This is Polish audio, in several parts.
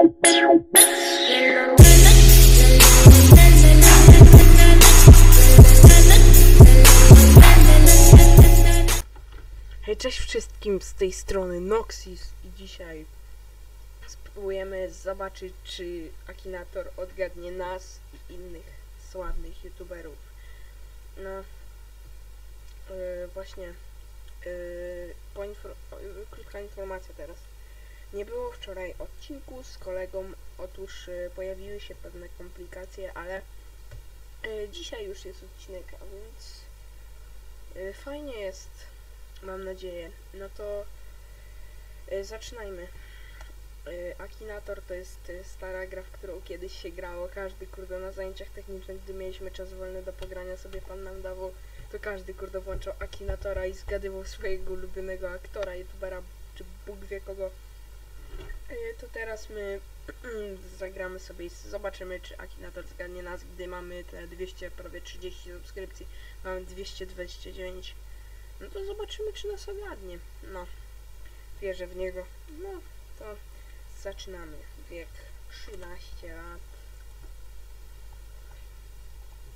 Hej, cześć wszystkim z tej strony Noxis i dzisiaj spróbujemy zobaczyć, czy Akinator odgadnie nas i innych sławnych youtuberów. No, yy, właśnie, yy, poinfor- yy, krótka informacja teraz. Nie było wczoraj odcinku z kolegą, otóż yy, pojawiły się pewne komplikacje, ale yy, dzisiaj już jest odcinek, a więc yy, fajnie jest mam nadzieję. No to y, zaczynajmy. Y, Akinator to jest y, stara gra, w którą kiedyś się grało. Każdy kurde na zajęciach technicznych, gdy mieliśmy czas wolny do pogrania sobie pan nam dawał, to każdy kurde włączał Akinatora i zgadywał swojego ulubionego aktora, youtubera, czy Bóg wie kogo. Y, to teraz my zagramy sobie i zobaczymy, czy Akinator zgadnie nas, gdy mamy te 200, prawie 30 subskrypcji. Mamy 229 no to zobaczymy, czy nas ogarnie. No, wierzę w niego. No, to zaczynamy. Wiek 13 lat.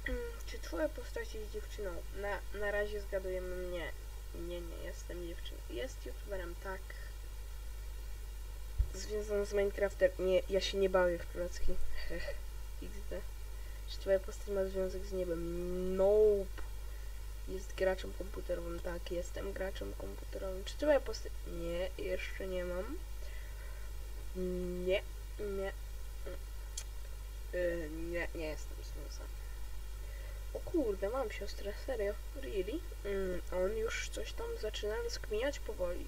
Czy twoja postać jest dziewczyną? Na, na razie zgadujemy mnie. Nie, nie, jestem dziewczyną. Jest youtuberem, tak. Związany z Minecraftem. Nie, ja się nie bawię w klocki. Heh, XD. Czy twoja postać ma związek z niebem? Nope. Jest graczem komputerowym. Tak, jestem graczem komputerowym. Czy twoja postać... Nie, jeszcze nie mam. Nie, nie. Yy, nie, nie jestem związany. O kurde, mam siostrę, serio? Really? Mm, on już coś tam zaczyna rozkminiać powoli.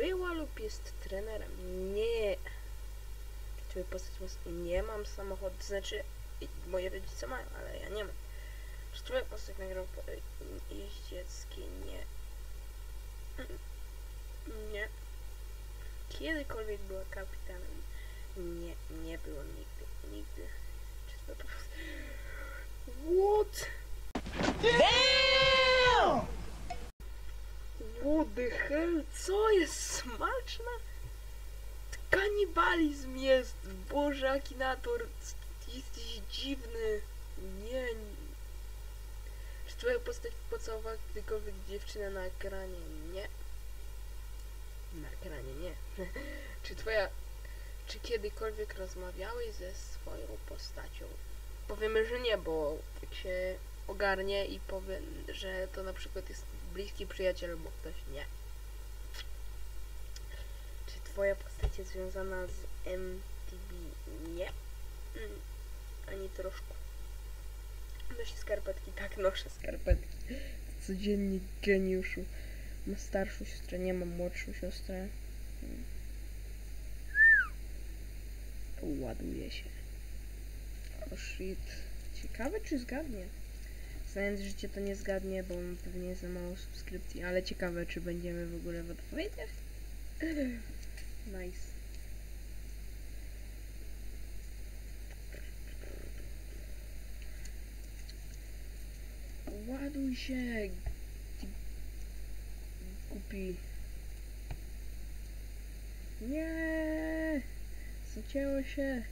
Była lub jest trenerem? Nie. Twoja postać. Nie mam samochodu, to znaczy... Moje rodzice mają, ale ja nie mam. Czy twoja postać nagrał po- jeździecki? Nie. Nie. Kiedykolwiek była kapitanem? Nie, nie było nigdy. Nigdy. Czy twoja postać... What? What the hell? Co jest smaczne? Kanibalizm jest! Boże, Akinator, jesteś dziwny. Nie, czy twoja postać pocałowała kiedykolwiek dziewczynę na ekranie? Nie. Na ekranie nie. czy twoja... Czy kiedykolwiek rozmawiałeś ze swoją postacią? Powiemy, że nie, bo jak się ogarnie i powie, że to na przykład jest bliski przyjaciel albo ktoś, nie. Czy twoja postać jest związana z MTV? Nie. Mm, ani troszkę. Nosi skarpetki, tak noszę skarpetki. Codziennie geniuszu. Mam starszą siostrę, nie mam młodszą siostrę. Hmm. Ładuje się. O shit. Ciekawe czy zgadnie. Znając życie to nie zgadnie, bo mam pewnie za mało subskrypcji, ale ciekawe czy będziemy w ogóle w odpowiedziach. Nice. Ładuj się! Głupi. Nie! Zacięło się.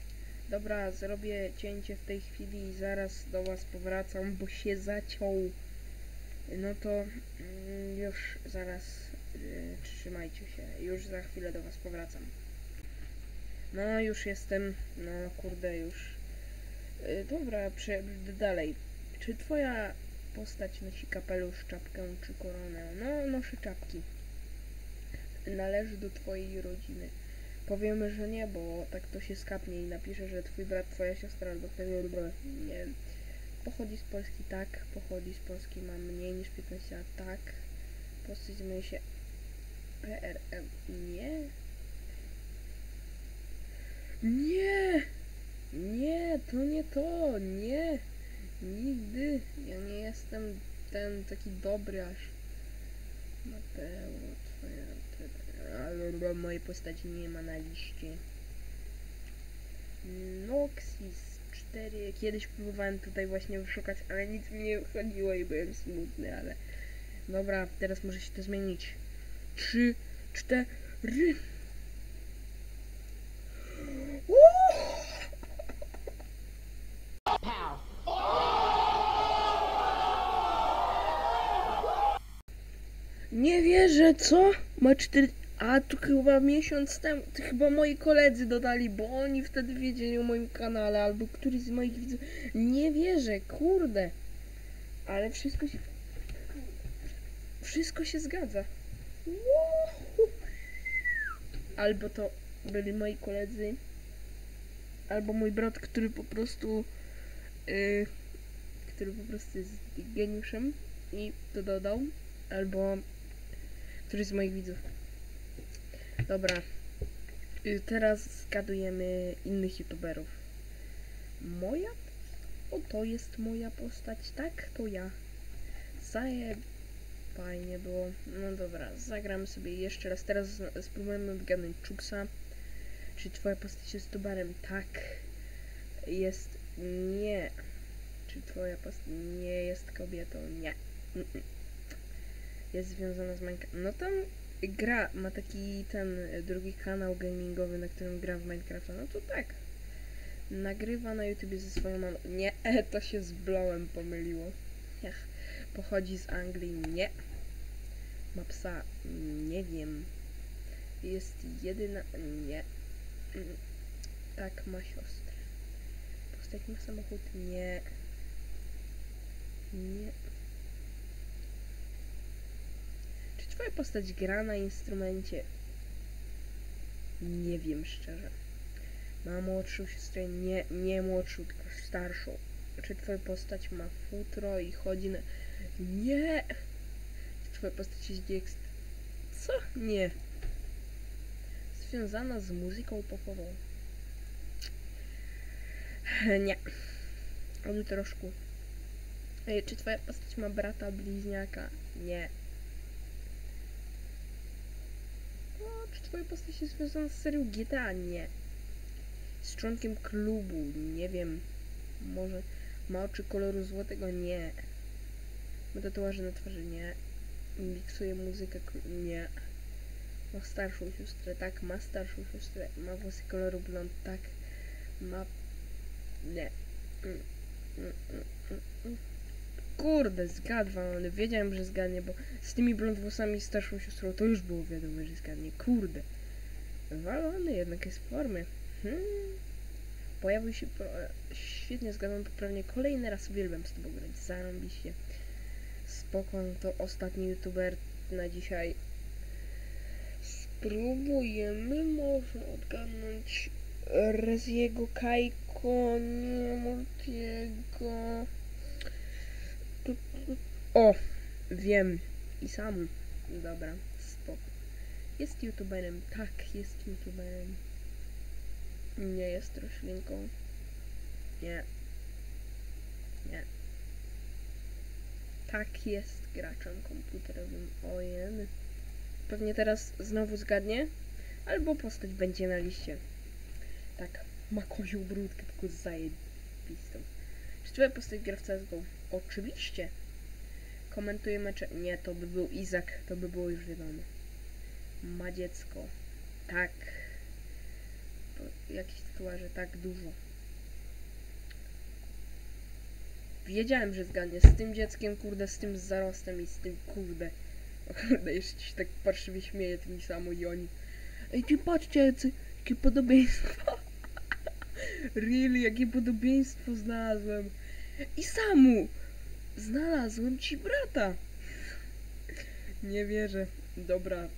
Dobra, zrobię cięcie w tej chwili i zaraz do was powracam, bo się zaciął. No to mm, już zaraz y, trzymajcie się. Już za chwilę do was powracam. No, już jestem. No, kurde, już. Y, dobra, przejdę dalej. Czy twoja postać nosi kapelusz, czapkę czy koronę? No, noszę czapki. Należy do twojej rodziny. Powiemy, że nie, bo tak to się skapnie i napisze, że twój brat, twoja siostra albo ktoś. Nie. Pochodzi z Polski, tak. Pochodzi z Polski, ma mniej niż 15 lat, tak. Postać zajmuje się PRM. Nie. Nie! Nie, to nie to, nie! Nigdy. Ja nie jestem ten taki dobry aż. Mateo, twoja ale mojej postaci nie ma na liście. Noxis 4. Kiedyś próbowałem tutaj właśnie wyszukać, ale nic mi nie wychodziło i byłem smutny, ale... Dobra, teraz może się to zmienić. 3, 4... Nie wierzę, co? Ma 4 a, to chyba miesiąc temu, to chyba moi koledzy dodali, bo oni wtedy wiedzieli o moim kanale, albo któryś z moich widzów. Nie wierzę, kurde. Ale wszystko się... Wszystko się zgadza. Albo to byli moi koledzy, albo mój brat, który po prostu... Yy, który po prostu jest geniuszem i to dodał, albo któryś z moich widzów. Dobra. Y, Teraz zgadujemy innych youtuberów. Moja? O, to jest moja postać, tak? To ja. Zaje... Fajnie było. No dobra, zagramy sobie jeszcze raz. Teraz spróbujemy odgadnąć Czuksa. Czy twoja postać jest youtuberem? Tak. Jest... Nie. Czy twoja postać nie jest kobietą? Nie. Jest związana z Minecraft. No tam gra, ma taki ten e, drugi kanał gamingowy, na którym gra w Minecrafta. No to tak. Nagrywa na YouTubie ze swoją mamą. Nie, to się z Blowem pomyliło. Ech. Pochodzi z Anglii. Nie. Ma psa. Nie wiem. Jest jedyna. Nie. Mm. Tak, ma siostrę. Postać ma samochód. Nie. Nie. Czy twoja postać gra na instrumencie? Nie wiem szczerze. Ma młodszą siostrę? Nie, nie młodszą, tylko starszą. Czy twoja postać ma futro i chodzi na... Nie! Czy twoja postać jeździ ekst... Co? Nie. Związana z muzyką popową? Nie. Od troszkę. Czy twoja postać ma brata bliźniaka? Nie. O, czy twoja postać jest związana z serią GTA? Nie. Z członkiem klubu? Nie wiem. Może ma oczy koloru złotego? Nie. Ma tatuaże na twarzy? Nie. Miksuje muzykę? Nie. Ma starszą siostrę? Tak. Ma starszą siostrę. Ma włosy koloru blond? Tak. Ma... Nie. Mm, mm, mm, mm, mm. Kurde, zgadłam, ale wiedziałem, że zgadnie, bo z tymi blond włosami i starszą siostrą to już było wiadomo, że zgadnie. Kurde. Walony jednak jest w formie. Hmm. Pojawił się... Po... e, Świetnie zgadzam poprawnie. Kolejny raz uwielbiam z tobą grać. Zarąbiście. Spoko, no to ostatni youtuber na dzisiaj. Spróbujemy może odgadnąć Reziego Kajko, nie Multiego. O, wiem. I sam. Dobra, spoko. Jest youtuberem, tak, jest youtuberem. Nie jest roślinką. Nie. Nie. Tak, jest graczem komputerowym. Ojen. Pewnie teraz znowu zgadnie. Albo postać będzie na liście. Tak, ma kozią brudkę, tylko zajebistą. Czy twoja postać gra w CSGO? Oczywiście. Komentuje mecze. Nie, to by był Izak, to by było już wiadomo. Ma dziecko. Tak. Jakieś tatuaże, tak dużo. Wiedziałem, że zgadnie. Z tym dzieckiem, kurde, z tym zarostem i z tym, kurde. O kurde, jeszcze się tak parszywie śmieje tymi samo i oni. Ej, ty patrzcie, jakie podobieństwo. really, jakie podobieństwo znalazłem. I samu znalazłem ci brata. Nie wierzę. Dobra.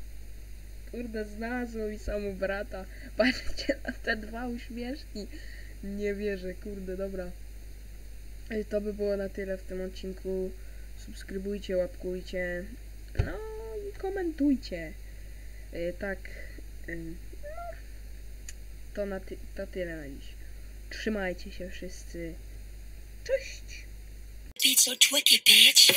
Kurde, znalazłem i samu brata. Patrzcie na te dwa uśmieszki. Nie wierzę, kurde, dobra. Ej, To by było na tyle w tym odcinku. Subskrybujcie, łapkujcie. No i komentujcie. E, tak. e, No, to, na ty- to tyle na dziś. Trzymajcie się wszyscy. Cześć! Beat so twicky, bitch.